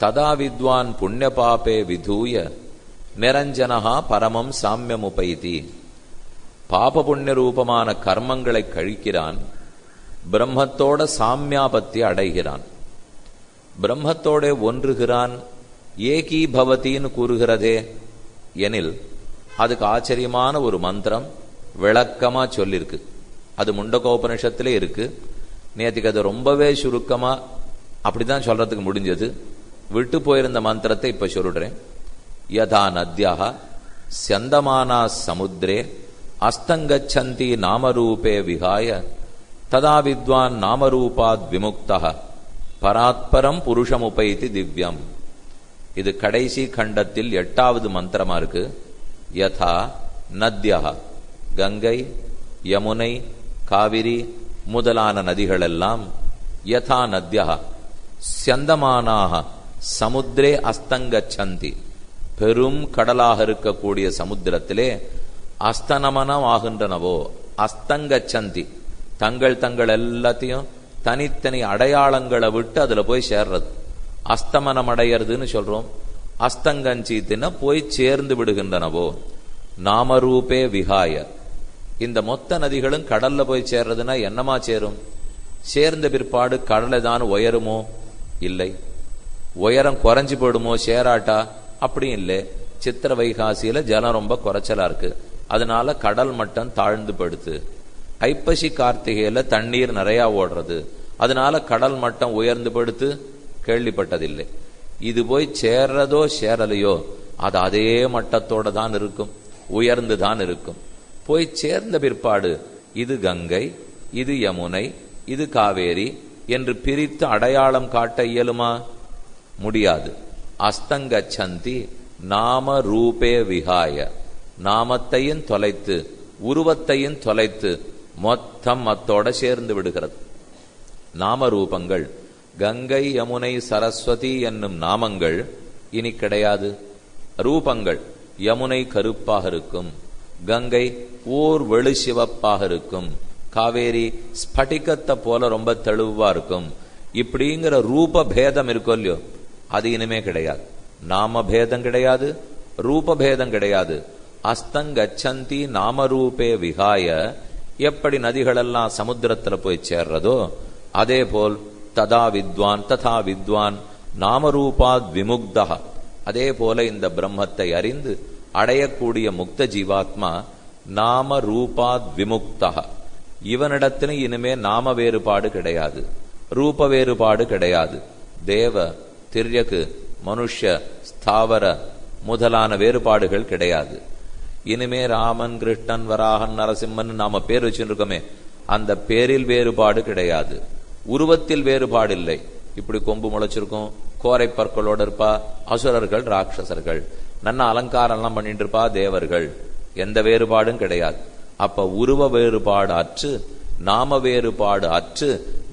ததா வித்வான் புண்ணிய பாபே விதூய நிரஞ்சனஹா பரமம் சாமியமுபைதி. பாப புண்ணிய ரூபமான கர்மங்களை கழிக்கிறான் பிரம்மத்தோட சாமியாபத்தி அடைகிறான். பிரம்மத்தோட ஒன்றுகிறான் ஏகி பவத்தின்னு கூறுகிறதே எனில் அதுக்கு ஆச்சரியமான ஒரு மந்திரம் விளக்கமா சொல்லிருக்கு. அது முண்டகோபனிஷத்திலே இருக்கு. நேற்றுக்கு அது ரொம்பவே சுருக்கமா அப்படிதான் சொல்றதுக்கு முடிஞ்சது. விட்டு போயிருந்த மந்திரத்தை இப்ப சொல்றேன். யதா நத்யாக சந்தமானா சமுத்திரே அஸ்தங்கச்சந்தி நாமரூபே விகாய ததா வித்வான் நாமரூபாத் விமுக்தா பராத்பரம் புருஷமுபைத்தி திவ்யம். இது கடைசி கண்டத்தில் எட்டாவது மந்திரமா இருக்கு. யதா நத்யா கங்கை யமுனை காவிரி முதலான நதிகளெல்லாம் யதா நத்யா சந்தமானாக சமுத்திரே அஸ்தங்கச்சந்தி. பெரும் கடலாக இருக்கக்கூடிய சமுத்திரத்திலே அஸ்தனமனம் ஆகின்றனவோ? அஸ்தங்கச்சந்தி. தங்கள் தங்கள் எல்லாத்தையும் தனித்தனி அடையாளங்களை விட்டு அதுல போய் சேர்றது. அஸ்தமனம் அடையிறதுன்னு சொல்றோம். அஸ்தங்கஞ்சீத்தின போய் சேர்ந்து விடுகின்றனவோ? நாமரூபே விகாய இந்த மொத்த நதிகளும் கடல்ல போய் சேர்றதுன்னா என்னமா சேரும்? சேர்ந்த பிற்பாடு கடலை தான் உயருமோ? இல்லை. உயரம் குறைஞ்சு போயிடுமோ சேராட்டா? அப்படி இல்லை. சித்திர வைகாசியில ஜலம் ரொம்ப குறைச்சலா இருக்கு. அதனால கடல் மட்டம் தாழ்ந்து படுத்து ஐப்பசி கார்த்திகையில தண்ணீர் நிறைய ஓடுறது. அதனால கடல் மட்டம் உயர்ந்து படுத்து கேள்விப்பட்டதில்லை. இது போய் சேர்றதோ சேரலையோ அது அதே மட்டத்தோட தான் இருக்கும். உயர்ந்து தான் இருக்கும். போய் சேர்ந்த பிற்பாடு இது கங்கை இது யமுனை இது காவேரி என்று பிரித்து அடையாளம் காட்ட இயலுமா? முடியாது. அஸ்தங்கச்சந்தி நாம ரூபே விகாய நாமத்தையும் தொலைத்து உருவத்தையும் தொலைத்து மொத்தம் மத்தோட சேர்ந்து விடுகிறது. நாம ரூபங்கள். கங்கை யமுனை சரஸ்வதி என்னும் நாமங்கள் இனி கிடையாது. ரூபங்கள் யமுனை கருப்பாக இருக்கும். கங்கை ஓர் வெளி சிவப்பாக இருக்கும். காவேரி ஸ்படிகத்தை போல ரொம்ப தெளிவா இருக்கும். இப்படிங்கிற ரூப பேதம் இருக்கும் இல்லையோ? அது இனிமே கிடையாது. நாம பேதம் கிடையாது ரூப பேதம் கிடையாது. அஸ்தங்கச்சந்தி நாமரூபே விகாய. எப்படி நதிகளெல்லாம் சமுத்திரத்தில் போய் சேர்றதோ அதே போல் ததா வித்வான் ததா வித்வான் நாமரூபாத் விமுக்தா. அதே போல இந்த பிரம்மத்தை அறிந்து அடையக்கூடிய முக்த ஜீவாத்மா நாம ரூபாத் விமுக்தா. இவனிடத்துல இனிமே நாம வேறுபாடு கிடையாது ரூப வேறுபாடு கிடையாது. தேவ திரியக்கு மனுஷ ஸ்தாவர முதலான வேறுபாடுகள் கிடையாது. இனிமே ராமன் கிருஷ்ணன் வராகன் நரசிம்மன் நாம பேர் வச்சுருக்கோமே அந்த பேரில் வேறுபாடு கிடையாது. உருவத்தில் வேறுபாடு இல்லை. இப்படி கொம்பு முளைச்சிருக்கும் கோரை பற்களோடு இருப்பா அசுரர்கள் ராட்சசர்கள். நன்ன அலங்காரம் எல்லாம் பண்ணிட்டு இருப்பா தேவர்கள். எந்த வேறுபாடும் கிடையாது. அப்ப உருவ வேறுபாடு அற்று நாம வேறுபாடு அற்று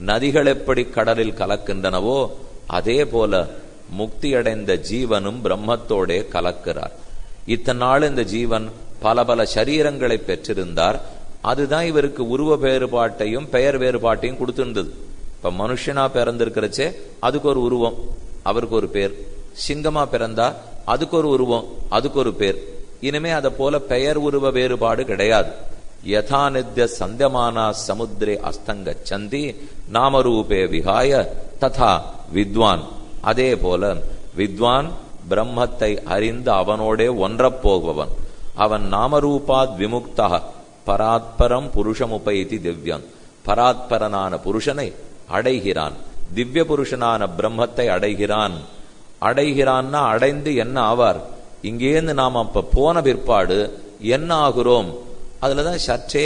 நதிகள் எப்படி கடலில் கலக்கின்றனவோ அதே போல முக்தி அடைந்த ஜீவனும் பிரம்மத்தோடே கலக்கிறார். இத்தனை நாள் இந்த ஜீவன் பல பல சரீரங்களை பெற்றிருந்தார். அதுதான் இவருக்கு உருவ வேறுபாட்டையும் பெயர் வேறுபாட்டையும் கொடுத்திருந்தது. இப்ப மனுஷனா பிறந்திருக்கிறச்சே அதுக்கு ஒரு உருவம் அவருக்கு ஒரு பேர். சிங்கமா பிறந்தா அதுக்கு ஒரு உருவம் அதுக்கு ஒரு பேர். இனிமே அதை போல பெயர் உருவ வேறுபாடு கிடையாது. யதா நித்திய சந்தியமானா சமுத்திரே அஸ்தங்க சந்தி நாமரூபே விகாய ததா வித்வான். அதே போல வித்வான் பிரம்மத்தை அறிந்து அவனோடே ஒன்றப்போகுபவன். அவன் நாமரூபாத் விமுக்தா பராத்பரம் புருஷமுபைதி திவ்யம் பராத்பரனான புருஷனை அடைகிறான். திவ்ய புருஷனான பிரம்மத்தை அடைகிறான். அடைகிறான்னா அடைந்து என்ன ஆவார்? இங்கேருந்து நாம் அப்ப போன பிற்பாடு என்ன ஆகிறோம்? அதுலதான் சற்றே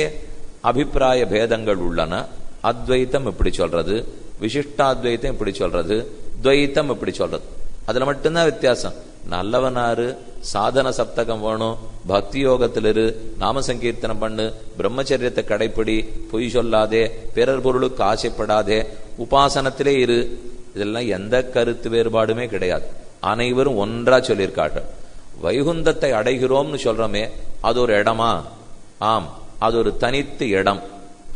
அபிப்பிராய பேதங்கள் உள்ளன. அத்வைத்தம் இப்படி சொல்றது. விசிஷ்டாத்வைத்தம் இப்படி சொல்றது துவைத்தம் இப்படி சொல்றது. அதுல மட்டும்தான் வித்தியாசம். நல்லவனாரு சாதன சப்தகம் வேணும் பக்தி யோகத்தில் இரு நாம சங்கீர்த்தனம் பண்ணு பிரம்மச்சரியத்தை கடைப்பிடி பொய் சொல்லாதே பிறர் பொருளுக்கு ஆசைப்படாதே உபாசனத்திலே இரு. இதெல்லாம் எந்த கருத்து வேறுபாடுமே கிடையாது. அனைவரும் ஒன்றா சொல்லியிருக்கார்கள் வைகுந்தத்தை அடைகிறோம்னு சொல்றோமே அது ஒரு இடமா? ஆம் அது ஒரு தனித்து இடம்.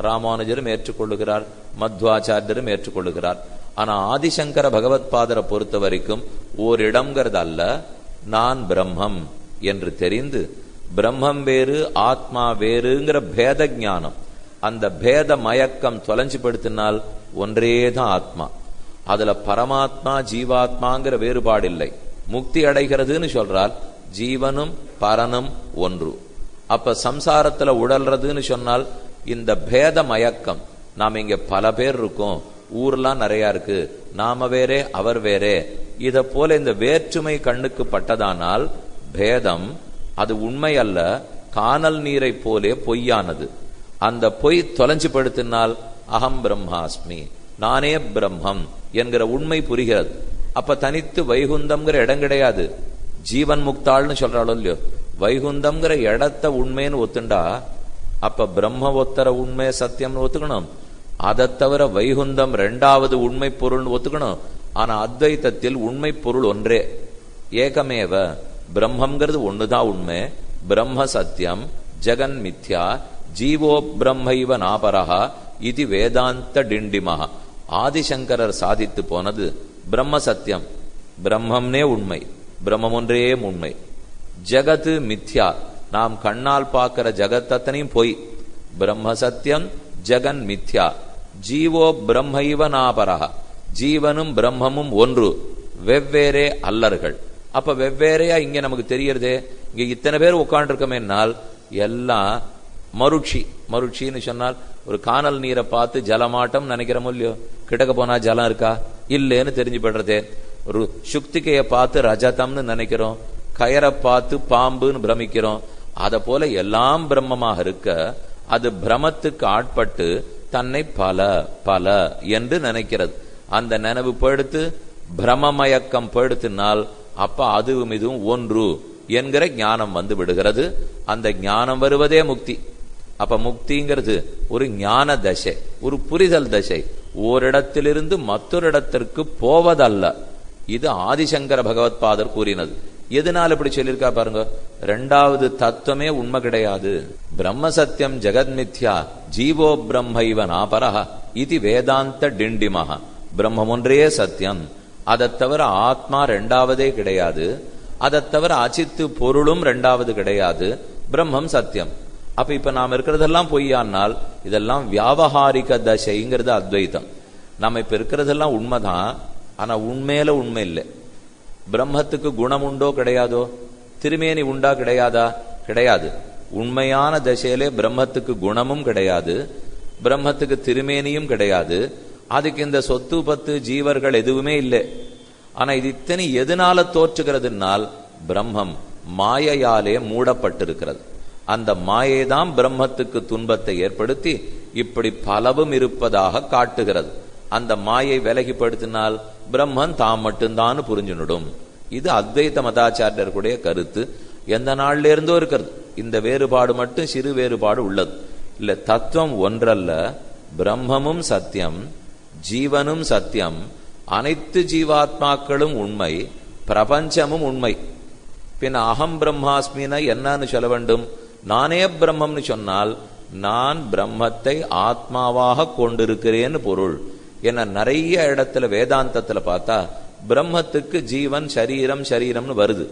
ராமானுஜரும் ஏற்றுக்கொள்ளுகிறார் மத்வாச்சாரியரும் ஏற்றுக்கொள்ளுகிறார். ஆனா ஆதிசங்கர பகவத் பாதரை பொறுத்த வரைக்கும் ஓரிடம்ங்கிறது அல்ல நான் பிரம்மம் என்று தெரிந்து பிரம்மம் வேறு ஆத்மா வேறுங்கிற பேத ஞானம் அந்த பேத மயக்கம் தொலைஞ்சு படுத்தினால் ஒன்றே தான் ஆத்மா. அதுல பரமாத்மா ஜீவாத்மாங்கிற வேறுபாடு இல்லை முக்தி அடைகிறதுன்னு சொல்றால் ஜீவனும் பரனும் ஒன்று. அப்ப சம்சாரத்துல உடல்றதுன்னு சொன்னால் இந்த பேத மயக்கம் நாம் இங்க பல பேர் இருக்கோம். ஊர்லாம் நிறைய இருக்கு. நாம வேறே அவர் வேறே. இத போல இந்த வேற்றுமை கண்ணுக்கு பட்டதானால் பேதம் அது உண்மை அல்ல காணல் நீரை போலே பொய்யானது. அந்த பொய் தொலைஞ்சு படுத்தினால் அகம் பிரம்மாஸ்மி நானே பிரம்மம் என்கிற உண்மை புரிகிறது. அப்ப தனித்து வைகுந்தம்ங்கிற இடம் கிடையாது. ஜீவன் முக்தாள்னு சொல்றாளோ இல்லையோ? வைகுந்தம்ங்கிற இடத்த உண்மைன்னு ஒத்துண்டா அப்ப பிரம்ம ஒத்தர உண்மை சத்தியம்னு ஒத்துக்கணும். அதை தவிர வைகுந்தம் ரெண்டாவது உண்மை பொருள்னு ஒத்துக்கணும். ஆனா அத்வைத்தத்தில் உண்மை பொருள் ஒன்றே. ஏகமேவ பிரம்மங்கிறது ஒண்ணுதான் உண்மை. பிரம்ம சத்தியம் ஜெகன் மித்யா ஜீவோ பிரம்மைவ நாபரஹா இது வேதாந்த டிண்டிமஹா. ஆதிசங்கரர் சாதித்து போனது பிரம்ம சத்தியம். பிரம்மம்னே உண்மை. பிரம்மம் ஒன்றே உண்மை. ஜகத்து மித்யா. நாம் கண்ணால் பார்க்கிற ஜகத்தத்தனையும் பொய் பிரம்ம சத்தியம் ஜெகன் மித்யா ஜீவோ பிரம்மைவ நாபரக ஜீவனும் பிரம்மமும் ஒன்று வெவ்வேறே அல்லர்கள். அப்ப வெவ்வேறையா இங்க நமக்கு தெரியறதே இங்க இத்தனை பேர் உட்காண்டிருக்கமேனால் எல்லாம் மருட்சி மருட்சின்னு சொன்னால் ஒரு காணல் நீரை பார்த்து ஜலமாட்டம் நினைக்கிறோமோ இல்லையோ? கிட்டக்க போனா ஜலம் இருக்கா? இல்லேன்னு தெரிஞ்சு படுறதே ஒரு சுக்திகையை பார்த்து ரஜதம்னு நினைக்கிறோம். கயரை பார்த்து பாம்புன்னு பிரமிக்கிறோம். அத போல எல்லாம் பிரம்மமாக இருக்க அது பிரமத்துக்கு ஆட்பட்டு தன்னை பல பல என்று நினைக்கிறது. அந்த நினைவு படுத்து பிரமமயக்கம் படுத்தினால் அப்ப அதுவும் இதுவும் ஒன்று என்கிற ஞானம் வந்து விடுகிறது. அந்த ஞானம் வருவதே முக்தி. அப்ப முக்திங்கிறது ஒரு ஞான தசை ஒரு புரிதல் தசை. ஓரிடத்திலிருந்து மற்றொரு இடத்திற்கு போவதல்ல. இது ஆதிசங்கர பகவத்பாதர் கூறினது. எதனால இப்படி சொல்லியிருக்கா பாருங்க? ரெண்டாவது தத்துவமே உண்மை கிடையாது. பிரம்ம சத்தியம் ஜெகத்மித்யா ஜீவோ பிரம்ம இவ நாபரஹ இது வேதாந்த டிண்டிமஹ. பிரம்மம் ஒன்றே சத்தியம். அதை தவிர ஆத்மா ரெண்டாவதே கிடையாது. அதை தவிர அச்சித்து பொருளும் ரெண்டாவது கிடையாது. பிரம்மம் சத்தியம். அப்ப இப்ப நாம் இருக்கிறதெல்லாம் பொய்யானால் இதெல்லாம் வியாபகாரிக தசைங்கிறது அத்வைத்தம். நம்ம இப்ப இருக்கிறதெல்லாம் உண்மைதான். ஆனா உண்மையில உண்மை இல்லை. பிரம்மத்துக்கு குணம் உண்டோ கிடையாதோ? திருமேனி உண்டா கிடையாதா? கிடையாது. உண்மையான தசையிலே பிரம்மத்துக்கு குணமும் கிடையாது. பிரம்மத்துக்கு திருமேனியும் கிடையாது. அதுக்கு இந்த சொத்து பத்து ஜீவர்கள் எதுவுமே இல்லை. ஆனா இது இத்தனை எதனால தோற்றுகிறதுனால் பிரம்மம் மாயையாலே மூடப்பட்டிருக்கிறது. அந்த மாயை தான் பிரம்மத்துக்கு துன்பத்தை ஏற்படுத்தி இப்படி பலவும் இருப்பதாக காட்டுகிறது. அந்த மாயை விலகிப்படுத்தினால் பிரம்மன் தாம் மட்டும்தான் புரிஞ்சுனிடும். இது அத்வைத மதாச்சாரியர்களுடைய கருத்து. எந்த நாள்ல இருந்தோ இருக்கிறது. இந்த வேறுபாடு மட்டும் சிறு வேறுபாடு உள்ளது. இல்ல தத்துவம் ஒன்றல்ல. பிரம்மமும் சத்தியம் ஜீவனும் சத்தியம் அனைத்து ஜீவாத்மாக்களும் உண்மை பிரபஞ்சமும் உண்மை. பின் அகம் பிரம்மாஸ்மின என்னன்னு சொல்ல வேண்டும்? நானே பிரம்மம்னு சொன்னால் நான் பிரம்மத்தை ஆத்மாவாக கொண்டிருக்கிறேன்னு பொருள். என்ன நிறைய இடத்துல வேதாந்தத்துல பார்த்தா பிரம்மத்துக்கு ஜீவன் சரீரம் சரீரம்னு வருது.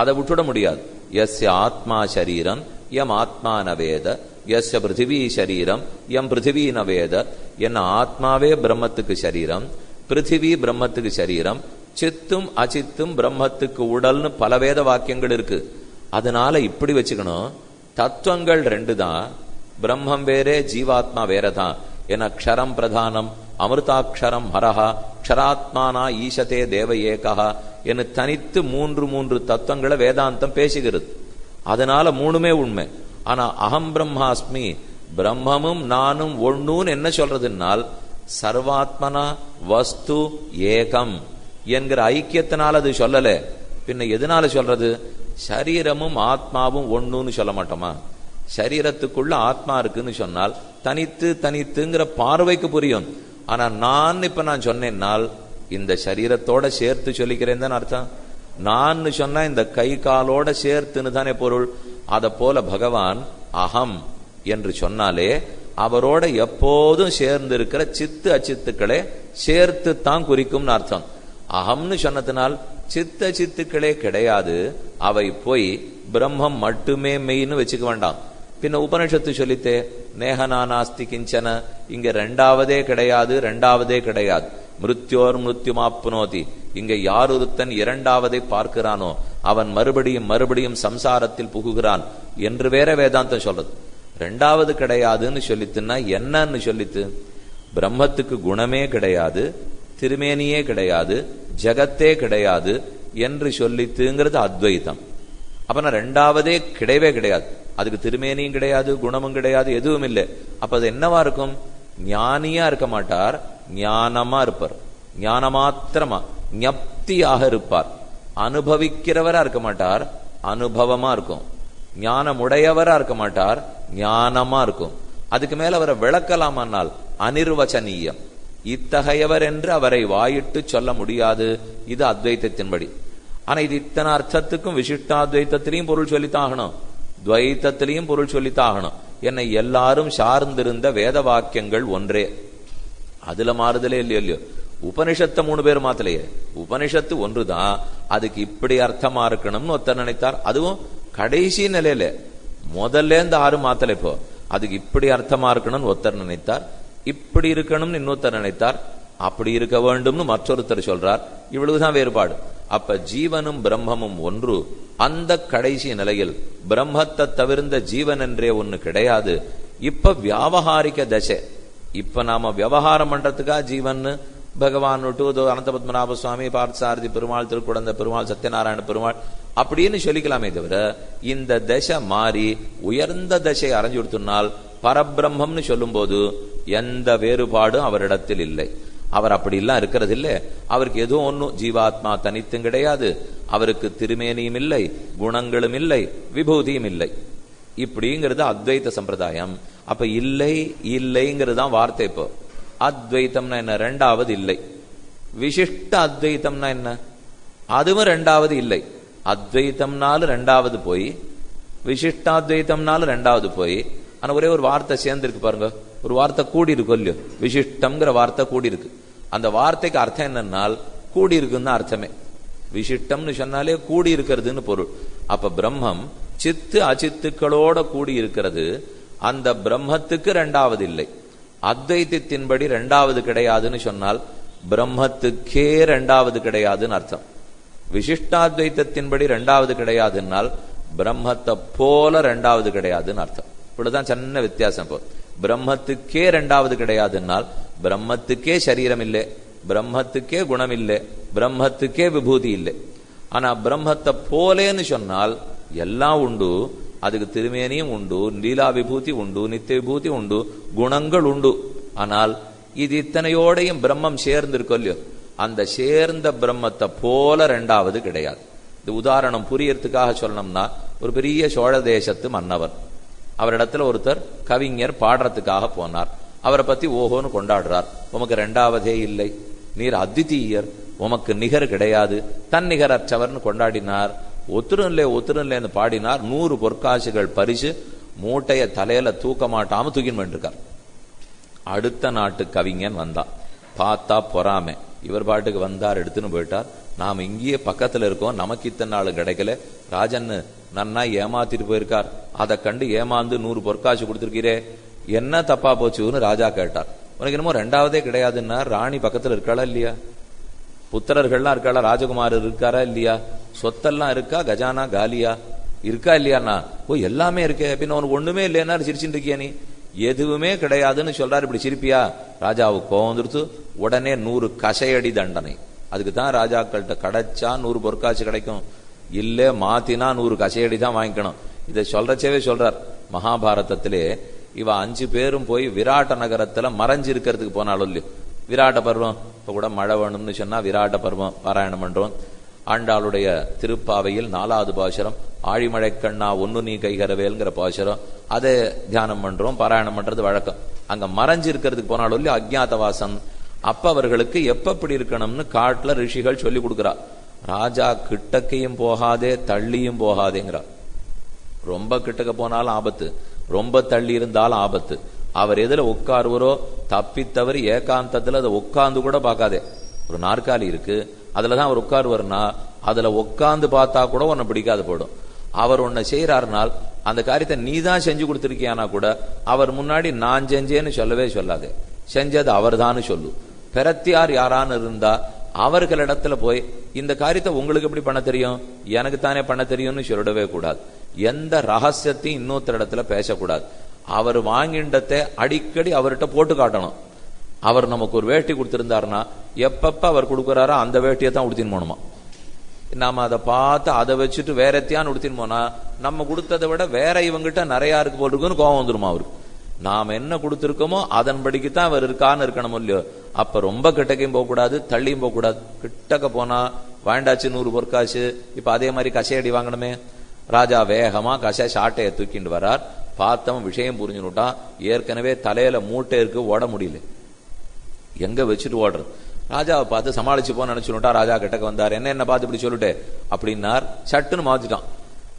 அதை விட்டுட முடியாது. எஸ் ஆத்மா சரீரம் எம் ஆத்மா நவேத எஸ் பிருத்திவி சரீரம் எம் பிருத்திவி நவேத என்ன ஆத்மாவே பிரம்மத்துக்கு சரீரம் பிருத்திவி பிரம்மத்துக்கு சரீரம் சித்தும் அச்சித்தும் பிரம்மத்துக்கு உடல்னு பல வேத வாக்கியங்கள் இருக்கு. அதனால இப்படி வச்சுக்கணும் தத்துவங்கள் ரெண்டு தான் பிரம்மம் வேறே ஜீவாத்மா வேறதான். ஏன்னா க்ஷரம் பிரதானம் அமிர்தாட்சரம் ஹரஹா க்ஷராத்மானா ஈசதே தேவ ஏகா என தனித்து மூன்று மூன்று தத்துவங்களை வேதாந்தம் பேசுகிறது. அதனால மூணுமே உண்மை. ஆனா அகம் பிரம்மாஸ்மி பிரம்மமும் நானும் ஒண்ணுன்னு என்ன சொல்றதுனால் சர்வாத்மனா வஸ்து ஏகம் என்கிற ஐக்கியத்தினால் அது சொல்லல. பின்ன எதனால சொல்றது? சரீரமும் ஆத்மாவும் ஒண்ணுன்னு சொல்ல மாட்டோமா? சரீரத்துக்குள்ள ஆத்மா இருக்குன்னு சொன்னால் தனித்து தனித்துங்கிற பார்வைக்கு புரியும். ஆனா நான் இப்ப நான் சொன்னேன்னால் இந்த சரீரத்தோட சேர்த்து சொல்லிக்கிறேன் தான் அர்த்தம். நான் சொன்னா இந்த கை காலோட சேர்த்துன்னு தானே பொருள். அதை போல பகவான் அகம் என்று சொன்னாலே அவரோட எப்போதும் சேர்ந்து இருக்கிற சித்து அச்சித்துக்களை சேர்த்து தான் குறிக்கும்னு அர்த்தம். அகம்னு சொன்னதுனால் சித்த சித்துக்களே கிடையாது. அவை போய் பிரம்மம் மட்டுமே மெய்ன்னு வச்சுக்க வேண்டாம். பின்ன உபனிஷத்து சொல்லித்தே நேகனானாஸ்தி கிஞ்சன இங்க ரெண்டாவதே கிடையாது ரெண்டாவதே கிடையாது. மிருத்யோர் மிருத்யுமாப்னோதி. இங்க யார் ஒருத்தன் இரண்டாவதை பார்க்கிறானோ அவன் மறுபடியும் மறுபடியும் சம்சாரத்தில் புகுகிறான் என்று வேற வேதாந்தம் சொல்றது. ரெண்டாவது கிடையாதுன்னு சொல்லித்துன்னா என்னன்னு சொல்லித்து? பிரம்மத்துக்கு குணமே கிடையாது திருமேனியே கிடையாது ஜகத்தே கிடையாது என்று சொல்லித்துங்கிறது அத்வைதம். அப்ப ரெண்டாவதே கிடையவே கிடையாது. அதுக்கு திருமேனியும் கிடையாது குணமும் கிடையாது எதுவும் இல்லை. அப்ப அது என்னவா இருக்கும்? ஞானியா இருக்க மாட்டார் ஞானமா இருப்பார். ஞானமாத்திரமா ஞப்தியாக இருப்பார். அனுபவிக்கிறவரா இருக்க மாட்டார் அனுபவமா இருக்கும். ஞானமுடையவரா இருக்க மாட்டார் ஞானமா இருக்கும். அதுக்கு மேல அவரை விளக்கலாமானால் அனிர்வச்சனீயம். இத்தகையவர் என்று அவரை வாயிட்டு சொல்ல முடியாது. இது அத்வைத்தத்தின்படி. ஆனா இது இத்தனை அர்த்தத்துக்கும் விசிஷ்டாத்வைத்தத்திலையும் பொருள் சொல்லித்தாகணும் துவைத்தத்திலையும் பொருள் சொல்லித்தாகணும். என்னை எல்லாரும் சார்ந்திருந்த வேத வாக்கியங்கள் ஒன்றே. அதுல மாறுதலே இல்லையோ இல்லையோ? உபனிஷத்தை மூணு பேர் மாத்தலையே உபனிஷத்து ஒன்றுதான். அதுக்கு இப்படி அர்த்தமா இருக்கணும்னு ஒருத்தர் நினைத்தார். அதுவும் கடைசி நிலையில. முதல்ல இருந்து ஆறு மாத்தலை இப்போ. அதுக்கு இப்படி அர்த்தமா இருக்கணும்னு ஒருத்தர் நினைத்தார். இப்படி இருக்கணும்னு இன்னொருத்தர் நினைத்தார். அப்படி இருக்க வேண்டும்னு மற்றொருத்தர் சொல்றார். இவ்வளவுதான் வேறுபாடு. அப்ப ஜீவனும் பிரம்மமும் ஒன்று. அந்த கடைசி நிலையில் பிரம்மத்தை தவிர்ந்த ஜீவன் என்றே ஒன்று கிடையாது. இப்ப வியாபகாரிக தசை. இப்ப நாம விவகாரம் பண்றதுக்கா ஜீவன் பகவான் விட்டு அனந்த பத்மநாப சுவாமி பார்த்தசாரதி பெருமாள் திருக்குடந்த பெருமாள் சத்யநாராயண பெருமாள் அப்படின்னு சொல்லிக்கலாமே தவிர இந்த தசை மாறி உயர்ந்த தசை அரைஞ்சு கொடுத்தனால் பரபிரம்மம்னு சொல்லும் போது எந்த வேறுபாடும் அவரிடத்தில் இல்லை. அவர் அப்படிலாம் இருக்கிறது இல்லை அவருக்கு எதுவும் ஒன்றும் ஜீவாத்மா தனித்தும் கிடையாது. அவருக்கு திருமேனியும் இல்லை குணங்களும் இல்லை விபூதியும் இல்லை. இப்படிங்கிறது அத்வைத சம்பிரதாயம். அப்ப இல்லை இல்லைங்கிறது தான் வார்த்தை இப்போ. அத்வைத்தம்னா என்ன? ரெண்டாவது இல்லை. விசிஷ்ட அத்வைத்தம்னா என்ன? அதுவும் ரெண்டாவது இல்லை. அத்வைத்தம்னாலும் ரெண்டாவது போய் விசிஷ்டாத்வைத்தம்னாலும் ரெண்டாவது போய் ஆனா ஒரே ஒரு வார்த்தை சேர்ந்துருக்கு பாருங்க. ஒரு வார்த்தை கூடி இருக்கும் இல்லையோ? விசிஷ்டம்ங்கிற வார்த்தை கூடி இருக்கு அந்த வார்த்தைக்கு அர்த்தம் என்னன்னால் கூடி இருக்குன்னு அர்த்தமே. விசிஷ்டம்னு சொன்னாலே கூடி இருக்கிறதுன்னு பொருள். அப்ப பிரம்மம் சித்து அச்சித்துக்களோட கூடி இருக்கிறது அந்த பிரம்மத்துக்கு ரெண்டாவது இல்லை. அத்வைத்தத்தின்படி ரெண்டாவது கிடையாதுன்னு சொன்னால் பிரம்மத்துக்கே ரெண்டாவது கிடையாதுன்னு அர்த்தம். விசிஷ்டாத்வைத்தத்தின்படி ரெண்டாவது கிடையாதுன்னால் பிரம்மத்தை போல ரெண்டாவது கிடையாதுன்னு அர்த்தம். இவ்வளவுதான் சின்ன வித்தியாசம் இப்போ. பிரம்மத்துக்கே ரெண்டாவது கிடையாதுன்னால் பிரம்மத்துக்கே சரீரம் இல்லை பிரம்மத்துக்கே குணம் இல்லை பிரம்மத்துக்கே விபூதி இல்லை. ஆனா பிரம்மத்தை போலேன்னு சொன்னால் எல்லாம் உண்டு அதுக்கு திருமேனியும் உண்டு லீலா விபூதி உண்டு நித்திய விபூதி உண்டு குணங்கள் உண்டு. ஆனால் இது இத்தனையோடையும் பிரம்மம் சேர்ந்திருக்கும் இல்லையோ? அந்த சேர்ந்த பிரம்மத்தை போல ரெண்டாவது கிடையாது. இது உதாரணம் புரியறதுக்காக சொல்லணும்னா ஒரு பெரிய சோழ தேசத்து மன்னவர். அவரிடத்துல ஒருத்தர் கவிஞர் பாடுறதுக்காக போனார். அவரை பத்தி ஓஹோன்னு கொண்டாடுறார். உமக்கு ரெண்டாவதே இல்லை. நீர் அத்விதீயர் உமக்கு நிகர் கிடையாது. தன் நிகரற்றவர்னு கொண்டாடினார். ஒத்துரும் இல்லை ஒத்துரும் இல்லைன்னு பாடினார். நூறு பொற்காசுகள் பறிச்சு மூட்டைய தலையில தூக்க மாட்டாம தூக்கின்னு பண்ணிருக்கார் அடுத்த நாட்டு கவிஞன் வந்தான் பார்த்தா பொறாமை. இவர் பாட்டுக்கு வந்தார் எடுத்துன்னு போயிட்டார். நாம் இங்கேயே பக்கத்துல இருக்கோம். நமக்கு இத்தனை நாள் கிடைக்கல. ராஜன் நன்னா ஏமாத்திட்டு போயிருக்கார். அதை கண்டு ஏமாந்து நூறு பொற்காசு கொடுத்துருக்கிறே. என்ன தப்பா போச்சுன்னு ராஜா கேட்டார். உனக்கு என்னமோ ரெண்டாவதே கிடையாதுன்னா ராணி பக்கத்துல இருக்காளா இல்லையா? புத்திரர்கள்லாம் இருக்காளா? ராஜகுமாரர் இருக்காரா இல்லையா? சொத்தெல்லாம் இருக்கா? கஜானா காலியா? இருக்கா இல்லையாண்ணா? ஓ எல்லாமே இருக்கே. பின்ன உனக்கு ஒண்ணுமே இல்லையா சிரிச்சுட்டு இருக்கியா நீ? எதுவுமே கிடையாதுன்னு சொல்றாரு. இப்படி சிரிப்பியா? ராஜாவுக்கு கோவந்துருத்து உடனே நூறு கசையடி தண்டனை. அதுக்கு தான் ராஜாக்கள்கிட்ட கிடைச்சா நூறு பொற்காசு கிடைக்கும். இல்ல மாத்தினா நூறு கசையடி தான் வாங்கிக்கணும். இதை சொல்றச்சவே சொல்றார். மகாபாரதத்திலே இவ அஞ்சு பேரும் போய் விராட்ட நகரத்துல மறைஞ்சு இருக்கிறதுக்கு போனாலும் இல்லையோ. விராட்ட பருவம் இப்ப கூட மழை வேணும்னு சொன்னா விராட்ட பருவம் பாராயணம் பண்றோம். ஆண்டாளுடைய திருப்பாவையில் நாலாவது பாசுரம் ஆழிமழை கண்ணா ஒன்னு நீ கைகரவேல்ங்கிற பாசுரம். அதை தியானம் பண்றோம் பாராயணம் பண்றது வழக்கம். அங்க மறைஞ்சு இருக்கிறதுக்கு போனாலும் இல்லையோ அஜ்ஞாதவாசம் அப்ப அவர்களுக்கு எப்ப இப்படி இருக்கணும்னு காட்டுல ரிஷிகள் சொல்லி கொடுக்குறா. ராஜா கிட்டக்கையும் போகாதே தள்ளியும் போகாதேங்கிறார். ரொம்ப கிட்டக்க போனாலும் ஆபத்து. ரொம்ப தள்ளி இருந்தாலும் ஆபத்து. அவர் எதுல உட்காருவரோ தப்பித்தவர் ஏகாந்தத்துல அதை உட்கார்ந்து கூட பார்க்காதே. ஒரு நாற்காலி இருக்கு அதுலதான் அவர் உட்காருவார்னா அதுல உட்காந்து பார்த்தா கூட உன்னை பிடிக்காது போடும் அவர் உன்னை செய்யறாருனால் அந்த காரியத்தை நீ தான் செஞ்சு கொடுத்துருக்கியானா கூட அவர் முன்னாடி நான் செஞ்சேன்னு சொல்லவே சொல்லாது. செஞ்சது அவர்தான்னு சொல்லு. பெறத்தியார் யாரான்னு இருந்தா அவர்களிடத்துல போய் இந்த காரியத்தை உங்களுக்கு எப்படி பண்ண தெரியும்? எனக்கு தானே பண்ண தெரியும்னு சொல்லிடவே கூடாது. எந்த ரகசியத்தையும் இன்னொருத்தர் இடத்துல பேசக்கூடாது. அவர் வாங்கிண்டத்தை அடிக்கடி அவர்கிட்ட போட்டு காட்டணும். அவர் நமக்கு ஒரு வேட்டி கொடுத்திருந்தாருன்னா எப்பப்ப அவர் கொடுக்குறாரோ அந்த வேட்டியை தான் உடுத்தின்னு போகணுமா? நாம அதை பார்த்து அதை வச்சுட்டு வேற எத்தையான்னு உடுத்தின்னு போனா நம்ம கொடுத்ததை விட வேற இவங்கிட்ட நிறையா இருக்கு போட்டுருக்குன்னு கோவம் வந்துருமா அவருக்கு? நாம் என்ன கொடுத்திருக்கோமோ அதன்படிக்கு தான் அவர் இருக்கான்னு இருக்கணும் இல்லையோ? அப்ப ரொம்ப கிட்டக்கையும் போகக்கூடாது தள்ளியும் போகக்கூடாது. கிட்டக்க போனா வாண்டாச்சு நூறு பொற்காசு இப்ப அதே மாதிரி கசையடி வாங்கணுமே? ராஜா வேகமா கசை சாட்டையை தூக்கிட்டு வரார். பார்த்தவன் விஷயம் புரிஞ்சுனுட்டான் ஏற்கனவே தலையில மூட்டை இருக்கு ஓட முடியல. எங்க வச்சுட்டு ஓடுறது? ராஜாவை பார்த்து சமாளிச்சு போன்னு நினைச்சுட்டா ராஜா கிட்டக்க வந்தார். என்ன என்ன பார்த்து இப்படி சொல்லிட்டு? அப்படின்னார். சட்டுன்னு மாத்திட்டான்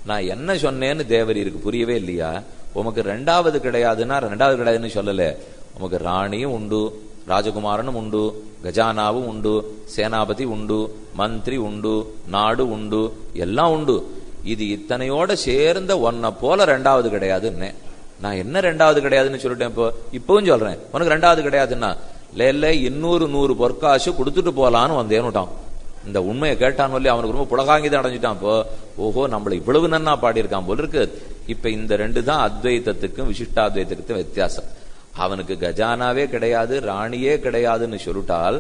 நான் என்ன சொன்னேன்னு தேவரீருக்கு புரியவே இல்லையா? உமக்கு ரெண்டாவது கிடையாதுன்னா ரெண்டாவது கிடையாதுன்னு சொல்லல. உமக்கு ராணியும் உண்டு ராஜகுமாரனும் உண்டு கஜானாவும் உண்டு சேனாபதி உண்டு மந்திரி உண்டு நாடு உண்டு எல்லாம் உண்டு. இது இத்தனையோட சேர்ந்த ஒன்ன போல ரெண்டாவது கிடையாதுன்னு. நான் என்ன ரெண்டாவது கிடையாதுன்னு சொல்லிட்டேன் இப்போ? இப்பவும் சொல்றேன். உனக்கு ரெண்டாவது கிடையாதுன்னா லேல இன்னொரு நூறு பொற்காசு கொடுத்துட்டு போலான்னு வந்தேன்னுட்டான். இந்த உண்மையை கேட்டான் சொல்லி அவனுக்கு ரொம்ப புலகாங்கிதான் அடைஞ்சிட்டான் இப்போ. ஓஹோ நம்மளை இவ்வளவு நன்னா பாடியிருக்கான் போல இருக்கு. இப்ப இந்த ரெண்டு தான் அத்வைத்தத்துக்கும் விசிஷ்டாத்வைத்துக்கும் வித்தியாசம். அவனுக்கு கஜானாவே கிடையாது ராணியே கிடையாதுன்னு சொல்லிட்டால்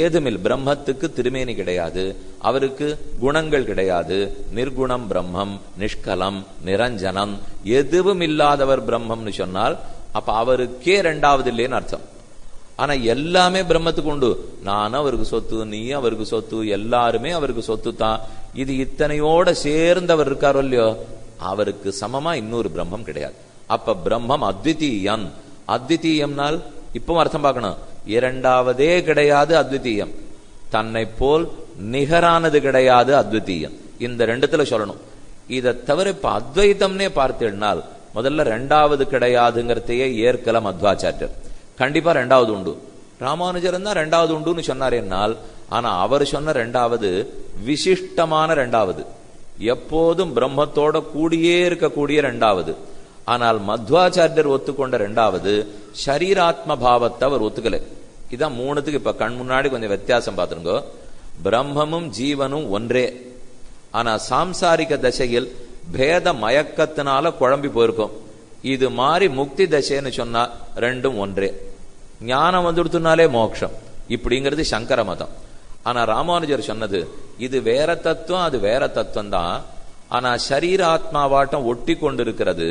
ஏதுமில் பிரம்மத்துக்கு திருமேனி கிடையாது அவருக்கு குணங்கள் கிடையாது நிர்குணம் பிரம்மம் நிஷ்கலம் நிரஞ்சனம் எதுவும் இல்லாதவர் பிரம்மம்னு சொன்னால் அப்ப அவருக்கே ரெண்டாவது இல்லைன்னு அர்த்தம். ஆனா எல்லாமே பிரம்மத்துக்கு உண்டு. நானும் அவருக்கு சொத்து நீ அவருக்கு சொத்து எல்லாருமே அவருக்கு சொத்து தான் இது இத்தனையோட சேர்ந்தவர் இருக்காரோ இல்லையோ? அவருக்கு சமமா இன்னொரு பிரம்மம் கிடையாது. அப்ப பிரம்மம் அத்விதீயம். அத்விதீயம்னால் இப்பவும் அர்த்தம் பார்க்கணும். இரண்டாவதே கிடையாது அத்விதீயம். தன்னை போல் நிகரானது கிடையாது அத்விதீயம். இந்த ரெண்டுத்துல சொல்லணும். இதை தவிர இப்ப அத்வைத்தம்னே பார்த்தேன்னால் முதல்ல ரெண்டாவது கிடையாதுங்கிறதையே ஏற்கல அத்வாச்சாரியர் கண்டிப்பா ரெண்டாவது உண்டு. ராமானுஜர் தான் ரெண்டாவது உண்டுன்னு சொன்னார் என்னால் ஆனா அவர் சொன்ன ரெண்டாவது விசிஷ்டமான ரெண்டாவது. எப்போதும் பிரம்மத்தோட கூடியே இருக்கக்கூடிய ரெண்டாவது. ஆனால் மத்வாச்சாரியர் ஒத்துக்கொண்ட ரெண்டாவது சரீராத்ம பாவத்தை அவர் ஒத்துக்கல. இதான் மூணுத்துக்கு இப்ப கண் முன்னாடி கொஞ்சம் வித்தியாசம் பார்த்துருங்க. பிரம்மமும் ஜீவனும் ஒன்றே. ஆனா சாம்சாரிக தசையில் பேத மயக்கத்தினால குழம்பி போயிருக்கும். இது மாதிரி முக்தி தசைன்னு சொன்னா ரெண்டும் ஒன்றே. ஞானம் வந்துடுத்துனாலே மோட்சம் இப்படிங்கிறது சங்கர மதம். ஆனா ராமானுஜர் சொன்னது இது வேற தத்துவம் அது வேற தத்துவம் தான் ஆனா சரீர ஆத்மாவாட்டம் ஒட்டி கொண்டிருக்கிறது.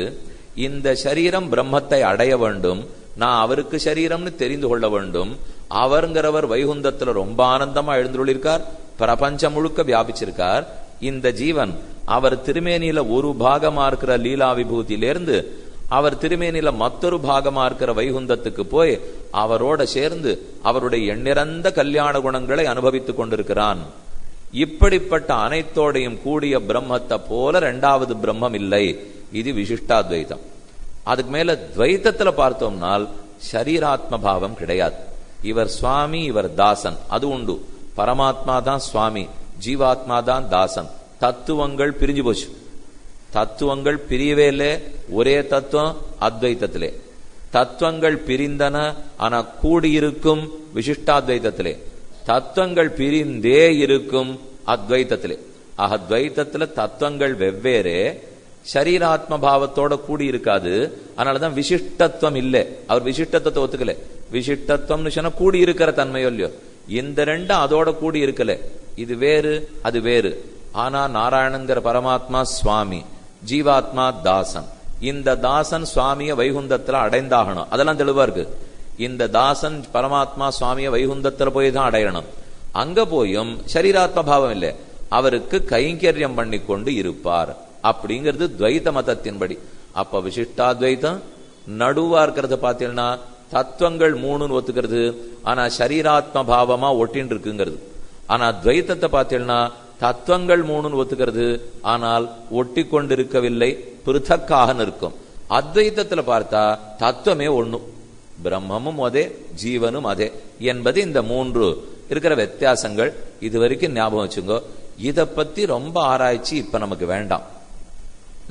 இந்த சரீரம் பிரம்மத்தை அடைய வேண்டும். நான் அவருக்கு சரீரம்னு தெரிந்து கொள்ள வேண்டும். அவருங்கிறவர் வைகுந்தத்துல ரொம்ப ஆனந்தமா எழுந்துள்ளிருக்கார் பிரபஞ்சம் முழுக்க வியாபிச்சிருக்கார். இந்த ஜீவன் அவர் திருமேனியில ஒரு பாகமா இருக்கிற லீலா விபூதியிலிருந்து அவர் திருமேனில மற்றொரு பாகமா இருக்கிற வைகுந்தத்துக்கு போய் அவரோட சேர்ந்து அவருடைய எண்ணிறந்த கல்யாண குணங்களை அனுபவித்துக் கொண்டிருக்கிறான். இப்படிப்பட்ட அனைத்தோடையும் கூடிய பிரம்மத்தை போல ரெண்டாவது பிரம்மம் இல்லை. இது விசிஷ்டாத்வைதம். அதுக்கு மேல துவைத்தத்துல பார்த்தோம்னால் சரீராத்ம பாவம் கிடையாது. இவர் சுவாமி இவர் தாசன். அது உண்டு. பரமாத்மா தான் சுவாமி ஜீவாத்மா தான் தாசன். தத்துவங்கள் பிரிஞ்சு போச்சு. தத்துவங்கள் பிரியவே இல்லை. ஒரே தத்துவம் அத்வைத்தத்திலே. தத்துவங்கள் பிரிந்தன ஆனா கூடியிருக்கும் விசிஷ்டாத்வைத்தத்திலே. தத்துவங்கள் பிரிந்தே இருக்கும் அத்வைத்தத்திலே. ஆக துவைத்தத்துல தத்துவங்கள் வெவ்வேறே. சரீராத்ம பாவத்தோட கூடி இருக்காது அதனாலதான் விசிஷ்டத்துவம் இல்லை. அவர் விசிஷ்டத்துவத்தை ஒத்துக்கல. விசிஷ்டத்துவம்னு சொன்னா கூடி இருக்கிற தன்மையோ இல்லையோ. இந்த ரெண்டும் அதோட கூடி இருக்கல இது வேறு அது வேறு. ஆனா நாராயணங்கிற பரமாத்மா சுவாமி ஜீவாத்மா தாசன். இந்த தாசன் சுவாமிய வைகுந்தத்துல அடைந்தாகணும். அதெல்லாம் தெளிவா இருக்கு. இந்த தாசன் பரமாத்மா சுவாமிய வைகுந்தத்துல போய் தான் அடையணும். அங்க போயும் சரீராத்ம பாவம் இல்லை. அவருக்கு கைங்கரியம் பண்ணி கொண்டு இருப்பார். அப்படிங்கிறது துவைத மதத்தின்படி. அப்ப விசிஷ்டாத்வைத்தம் நடுவா இருக்கிறத பார்த்தீங்கன்னா தத்துவங்கள் மூணுன்னு ஒத்துக்கிறது. ஆனா சரீராத்ம பாவமா ஒட்டின்னு இருக்குங்கிறது ஆனா துவைத்தத்தை பார்த்தீங்கன்னா தத்துவங்கள் மூணுன்னு ஒத்துக்கிறது. ஆனால் ஒட்டி கொண்டிருக்கவில்லை பிருத்தக்காக நிற்கும். அத்வைத்தத்துல பார்த்தா தத்துவமே ஒண்ணு. பிரம்மமும் அதே ஜீவனும் அதே என்பது இந்த மூன்று இருக்கிற வித்தியாசங்கள். இது வரைக்கும் ஞாபகம் வச்சுங்கோ. இதை பத்தி ரொம்ப ஆராய்ச்சி இப்ப நமக்கு வேண்டாம்.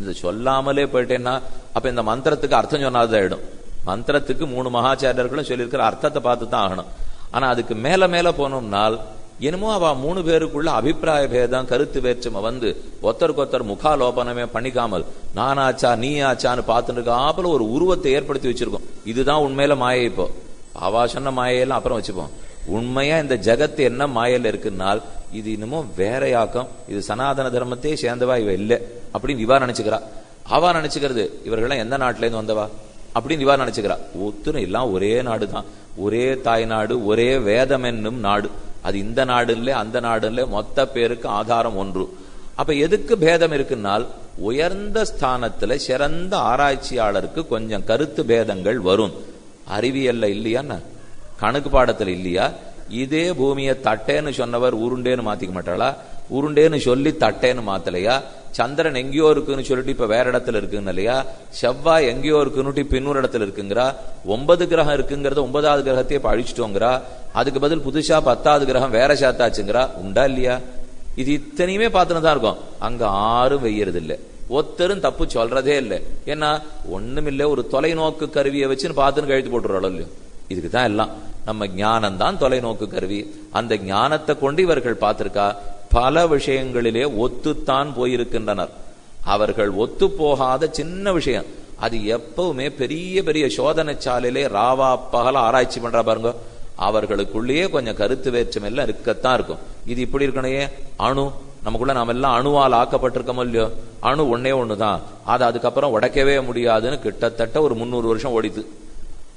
இது சொல்லாமலே போயிட்டேன்னா அப்ப இந்த மந்திரத்துக்கு அர்த்தம் சொன்னாதான் மந்திரத்துக்கு மூணு மகாச்சாரியர்களும் சொல்லியிருக்கிற அர்த்தத்தை பார்த்து தான் ஆகணும். ஆனா அதுக்கு மேல மேல போனோம்னால் என்னமோ அவ மூணு பேருக்குள்ள அபிப்பிராய பேதம் கருத்து வேற்றுமை வந்து ஒருத்தருக்கு ஒருத்தர் முகாலோபனமே பண்ணிக்காமல் நானாச்சா நீ ஆச்சான்னு பார்த்துட்டு இருக்காப்புல ஒரு உருவத்தை ஏற்படுத்தி வச்சிருக்கோம். இதுதான் உண்மையில மாயை இப்போ. அவா சொன்ன மாயையெல்லாம் அப்புறம் வச்சுப்போம். உண்மையா இந்த ஜகத்து என்ன மாயையில இருக்குன்னால் இது இன்னமும் வேறையாக்கம் இது சனாதன தர்மத்தையே சேர்ந்தவா இவ இல்லை அப்படின்னு இவா நினைச்சுக்கிறா. அவா நினைச்சுக்கிறது இவர்கள்லாம் எந்த நாட்டிலேருந்து வந்தவா? அப்படின்னு இவா நினைச்சுக்கிறா. ஒத்துரும் எல்லாம் ஒரே நாடு தான் ஒரே தாய் நாடு ஒரே வேதம் என்னும் நாடு. அது இந்த நாடு இல்லை அந்த நாடு இல்லை மொத்த பேருக்கு ஆதாரம் ஒன்று. அப்ப எதுக்கு பேதம் இருக்குன்னால் உயர்ந்த ஸ்தானத்துல சிறந்த ஆராய்ச்சியாளருக்கு கொஞ்சம் கருத்து பேதங்கள் வரும். அறிவியல்ல இல்லையான்னா கணக்கு பாடத்துல இல்லையா? இதே பூமியை தட்டேன்னு சொன்னவர் உருண்டேன்னு மாத்திக்க மாட்டாளா? உருண்டேன்னு சொல்லி தட்டேன்னு மாத்தலையா? சந்திரன் எங்கேயோ இருக்குன்னு சொல்லிட்டு இப்ப வேற இடத்துல இருக்குன்னு இல்லையா? செவ்வாய் எங்கேயோ இருக்குன்னு இப்ப இன்னொரு இடத்துல இருக்குங்கிறா. ஒன்பது கிரகம் இருக்குங்கிறத ஒன்பதாவது கிரகத்தையே இப்ப அழிச்சிட்டோங்கிறா. அதுக்கு பதில் புதுசா பத்தாவது கிரகம் வேற சாத்தாச்சுங்கிறா. உண்டா இல்லையா? இது இத்தனையுமே பார்த்துன்னு தான் இருக்கும். அங்க ஆறும் வெய்யறது இல்லை ஒத்தரும் தப்பு சொல்றதே இல்லை. ஏன்னா ஒண்ணுமில்ல ஒரு தொலைநோக்கு கருவியை வச்சுன்னு பார்த்துன்னு கழுத்து போட்டுறாளோ இல்லையோ? இதுக்கு தான் எல்லாம். நம்ம ஞானம் தான் தொலைநோக்கு கருவி. அந்த ஞானத்தை கொண்டு இவர்கள் பார்த்திருக்கா. பல விஷயங்களிலே ஒத்துத்தான் போயிருக்கின்றனர். அவர்கள் ஒத்து போகாத சின்ன விஷயம். அது எப்பவுமே பெரிய பெரிய சோதனை சாலையிலே ராவா பகல ஆராய்ச்சி பண்ற பாருங்க. அவர்களுக்குள்ளேயே கொஞ்சம் கருத்து வேற்றம் எல்லாம் இருக்கத்தான் இருக்கும். இது இப்படி இருக்கணையே? அணு. நமக்குள்ள நாம எல்லாம் அணுவால் ஆக்கப்பட்டிருக்கோமோ இல்லையோ? அணு ஒன்னே ஒண்ணுதான். அது அதுக்கப்புறம் உடைக்கவே முடியாதுன்னு கிட்டத்தட்ட ஒரு முந்நூறு வருஷம் ஓடிது.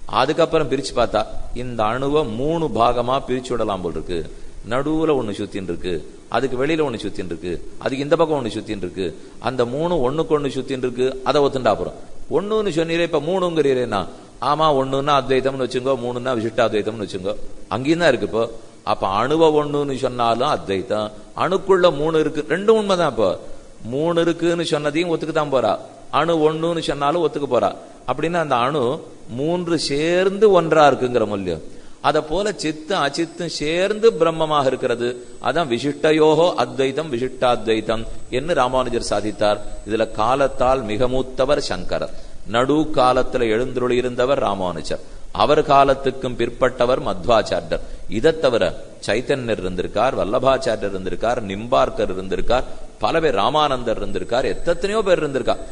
அதுக்கப்புறம் பிரிச்சு பார்த்தா இந்த அணுவை மூணு பாகமா பிரிச்சு விடலாம் போல் இருக்கு. நடுவுல ஒன்று சுத்தின் இருக்கு அதுக்கு வெளியில ஒன்று சுத்தின் இருக்கு அதுக்கு இந்த பக்கம் ஒன்று சுத்தின் இருக்கு அந்த மூணு ஒன்றுக்கு ஒன்று சுத்தின் இருக்கு அதை ஒத்துண்டா அப்புறம் ஒண்ணுன்னு சொன்னீரே இப்ப மூணுங்கிறீரேனா ஆமா ஒண்ணுன்னா அத்வைத்தம்னு வச்சுங்கோ மூணுன்னா விசிஷ்டாத்வைத்தம்னு வச்சுங்கோ. அங்கேயும் தான் இருக்கு இப்போ. அப்ப அணுவ ஒண்ணுன்னு சொன்னாலும் அத்வைத்தம் அணுக்குள்ள மூணு இருக்கு ரெண்டும் உண்மைதான் இப்போ. மூணு இருக்குன்னு சொன்னதையும் ஒத்துக்கு தான் போறா. அணு ஒண்ணுன்னு சொன்னாலும் ஒத்துக்க போறா. அப்படின்னா அந்த அணு மூன்று சேர்ந்து ஒன்றா இருக்குங்கிற மூல்யம். அத போல சித்தம் அச்சித்தும் சேர்ந்து பிரம்மமாக இருக்கிறது. அதான் விசிஷ்டயோகோ அத்வைதம் விசிஷ்டாத்வைதம் என்று ராமானுஜர் சாதித்தார். இதுல காலத்தால் மிக மூத்தவர் சங்கரர். நடு காலத்துல எழுந்துருளி இருந்தவர் ராமானுஜர். அவர் காலத்துக்கும் பிற்பட்டவர் மத்வாச்சாரியர் இதை தவிர சைத்தன்யர் இருந்திருக்கார் வல்லபாச்சாரியர் இருந்திருக்கார் நிம்பார்க்கர் இருந்திருக்கார் பல பேர் ராமானந்தர் இருந்திருக்கார் எத்தனையோ பேர் இருந்திருக்கார்.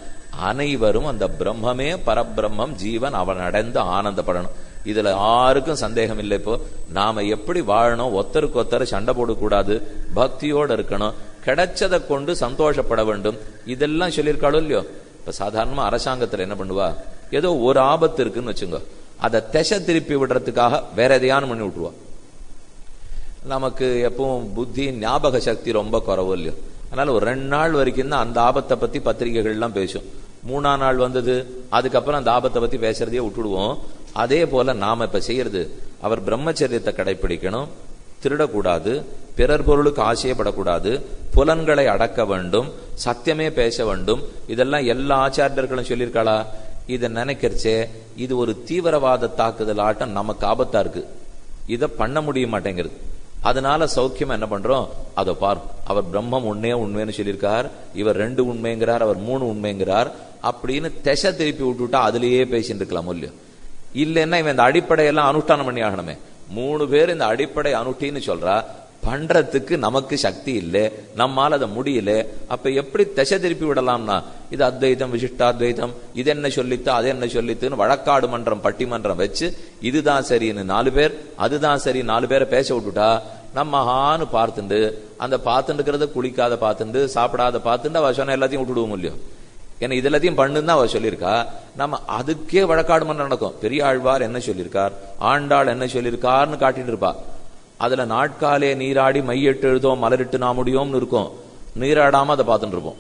அனைவரும் அந்த பிரம்மமே பரபிரம்மம் ஜீவன் அவன் அடைந்து ஆனந்தப்படணும். இதுல யாருக்கும் சந்தேகம் இல்லை இப்போ. நாம எப்படி வாழணும்? ஒத்தருக்கு ஒத்தர் சண்டை போடக்கூடாது. பக்தியோட இருக்கணும். கிடைச்சதை கொண்டு சந்தோஷப்பட வேண்டும். இதெல்லாம் சொல்லியிருக்காளோ இல்லையோ? இப்ப சாதாரணமா அரசாங்கத்துல என்ன பண்ணுவா? ஏதோ ஒரு ஆபத்து இருக்குன்னு வச்சுங்க அதை திசை திருப்பி விடுறதுக்காக வேற எதையானு பண்ணி விட்டுருவா. நமக்கு எப்பவும் புத்தி ஞாபக சக்தி ரொம்ப குறவு இல்லையோ? அதனால ஒரு ரெண்டு நாள் வரைக்கும் தான் அந்த ஆபத்தை பத்தி பத்திரிகைகள்லாம் பேசும். மூணா நாள் வந்தது அதுக்கப்புறம் அந்த ஆபத்தை பத்தி பேசுறதையே விட்டுடுவோம். அதே போல நாம இப்ப செய்யறது அவர் பிரம்மச்சரியத்தை கடைபிடிக்கணும் திருடக்கூடாது பிறர் பொருளுக்கு ஆசையப்படக்கூடாது புலன்களை அடக்க வேண்டும் சத்தியமே பேச வேண்டும் இதெல்லாம் எல்லா ஆச்சாரியர்களும் சொல்லியிருக்காளா? இதை நினைக்கிறச்சே இது ஒரு தீவிரவாத தாக்குதல் ஆட்டம் நமக்கு ஆபத்தா இருக்கு. இதை பண்ண முடிய மாட்டேங்கிறது. அதனால சௌக்கியம் என்ன பண்றோம்? அதை பார். அவர் பிரம்மம் உண்மையே உண்மைன்னு சொல்லியிருக்கார். இவர் ரெண்டு உண்மைங்கிறார் அவர் மூணு உண்மைங்கிறார். அப்படின்னு திசை திருப்பி விட்டுவிட்டா அதுலயே பேசிட்டு இருக்கலாம் இல்லையோ? இல்லைன்னா இவன் இந்த அடிப்படையெல்லாம் அனுஷ்டானம் பண்ணி ஆகணுமே மூணு பேர் இந்த அடிப்படை அனுஷ்டின்னு சொல்றா பண்றதுக்கு நமக்கு சக்தி இல்லை நம்மால அதை முடியல அப்ப எப்படி திசை திருப்பி விடலாம்னா? இது அத்வைதம் விசிஷ்டாத்வைதம் இது என்ன சொல்லித்து அது என்ன சொல்லித்துன்னு வழக்காடு மன்றம் பட்டிமன்றம் வச்சு இதுதான் சரின்னு நாலு பேர் அதுதான் சரி நாலு பேரை பேச விட்டுட்டா நம்ம ஹான்னு பார்த்துண்டு அந்த பார்த்துட்டுக்கிறத குளிக்காத பார்த்துண்டு சாப்பிடாத பார்த்துண்டு அவ சொன்ன எல்லாத்தையும் விட்டுடுவோம் இல்லையோ? ஏன்னா இது எல்லாத்தையும் பண்ணுன்னு அவர் சொல்லியிருக்கா. நம்ம அதுக்கே வழக்காடு மன்றம் நடக்கும். பெரிய ஆழ்வார் என்ன சொல்லியிருக்கார்? ஆண்டாள் என்ன சொல்லியிருக்கார்னு காட்டிட்டு இருப்பா. அதுல நாட்காலே நீராடி மையெட்டு எழுதோம் மலரிட்டு நாமுடியோம்னு இருக்கும். நீராடாம அதை பார்த்துட்டு இருப்போம்.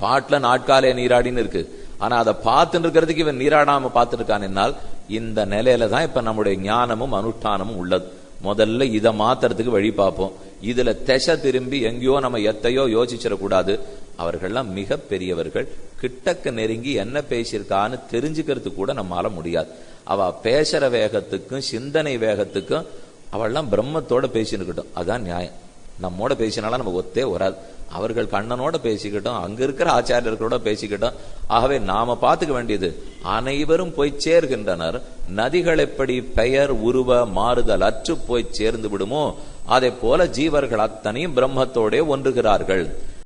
பாட்டுல நாட்காலே நீராடின்னு இருக்கு. ஆனா அதை பார்த்துட்டு இருக்கிறதுக்கு இவன் நீராடாம பார்த்துட்டு இருக்கான் என்னால் இந்த நிலையில தான் இப்ப நம்முடைய ஞானமும் அனுஷ்டானமும் உள்ளது. முதல்ல இதை மாத்துறதுக்கு வழி பார்ப்போம். இதுல திசை திரும்பி எங்கேயோ நம்ம எத்தையோ யோசிச்சிடக்கூடாது அவர்கள்லாம் மிக பெரியவர்கள். கிட்டக்க நெருங்கி என்ன பேசியிருக்கான்னு தெரிஞ்சுக்கிறது கூட நம்மால முடியாது. அவ பேசுற வேகத்துக்கும் சிந்தனை வேகத்துக்கும் அவள்லாம் பிரம்மத்தோட பேசினுக்கிட்டோம் அதான் நியாயம். நம்மோட பேசினாலும் நமக்கு ஒத்தே வராது. அவர்கள் கண்ணனோட பேசிக்கிட்டோம் அங்க இருக்கிற ஆச்சாரியர்களோட பேசிக்கிட்டோம். ஆகவே நாம பார்த்துக்க வேண்டியது அனைவரும் போய் சேர்கின்றனர். நதிகள் எப்படி பெயர் உருவ மாறுதல் அற்று போய் சேர்ந்து விடுமோ அதை போல ஜீவர்கள் அத்தனையும் பிரம்மத்தோடே ஒன்றுகிறார்கள்.